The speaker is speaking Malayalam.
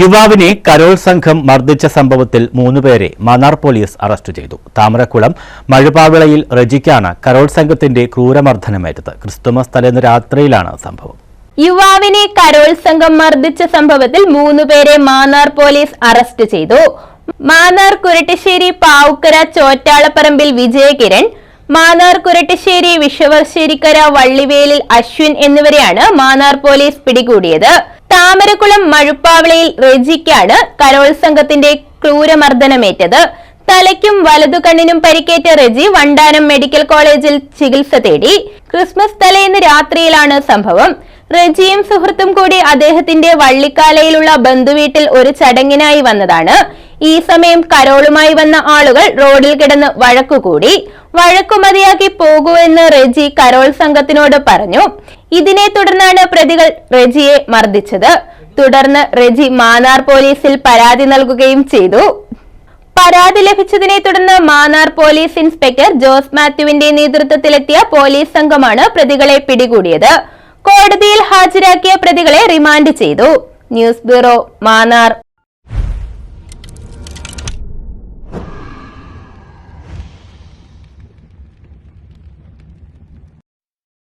യുവാവിനെ കരോൾ സംഘം മർദ്ദിച്ച സംഭവത്തിൽ മൂന്നുപേരെ മന്നാർ പോലീസ് അറസ്റ്റ് ചെയ്തു. താമരക്കുളം മഴുപാവിളയിൽ റജിക്കാണ് കരോൾ സംഘത്തിന്റെ ക്രൂരമർദ്ദനമേറ്റത്. ക്രിസ്തുമസ് തലേന്ന് രാത്രിയിലാണ് സംഭവം. യുവാവിനെ കരോൾ സംഘം മർദ്ദിച്ച സംഭവത്തിൽ മൂന്നുപേരെ മാന്നാർ പോലീസ് അറസ്റ്റ് ചെയ്തു. മാന്നാർ കുരട്ടിശ്ശേരി പാവുക്കര ചോറ്റാളപ്പറമ്പിൽ വിജയകിരൺ മാന്നാർ കുരട്ടിശ്ശേരി വിഷവർശ്ശേരിക്കര വള്ളിവേലിൽ അശ്വിൻ എന്നിവരെയാണ് മാന്നാർ പോലീസ് പിടികൂടിയത്. താമരക്കുളം മഴുപ്പാവിളയിൽ റെജിക്കാണ് കരോൾ സംഘത്തിന്റെ ക്രൂരമർദ്ദനമേറ്റത്. തലയ്ക്കും വലതു കണ്ണിനും പരിക്കേറ്റ റെജി വണ്ടാനം മെഡിക്കൽ കോളേജിൽ ചികിത്സ തേടി. ക്രിസ്മസ് തലേന്ന് രാത്രിയിലാണ് സംഭവം. റെജിയും സുഹൃത്തും കൂടി അദ്ദേഹത്തിന്റെ വള്ളിക്കാലയിലുള്ള ബന്ധുവീട്ടിൽ ഒരു ചടങ്ങിനായി വന്നതാണ്. ഈ സമയം കരോളുമായി വന്ന ആളുകൾ റോഡിൽ കിടന്ന് വഴക്കുകൂടി. വഴക്കുമതിയാക്കി പോകൂ എന്ന് റെജി കരോൾ സംഘത്തിനോട് പറഞ്ഞു. ഇതിനെ തുടർന്നാണ് പ്രതികൾ റെജിയെ മർദ്ദിച്ചത്. തുടർന്ന് റെജി മാന്നാർ പോലീസിൽ പരാതി നൽകുകയും ചെയ്തു. പരാതി ലഭിച്ചതിനെ തുടർന്ന് മാന്നാർ പോലീസ് ഇൻസ്പെക്ടർ ജോസ് മാത്യുവിന്റെ നേതൃത്വത്തിലെത്തിയ പോലീസ് സംഘമാണ് പ്രതികളെ പിടികൂടിയത്. കോടതിയിൽ ഹാജരാക്കിയ പ്രതികളെ റിമാൻഡ് ചെയ്തു. News bureau Mannar.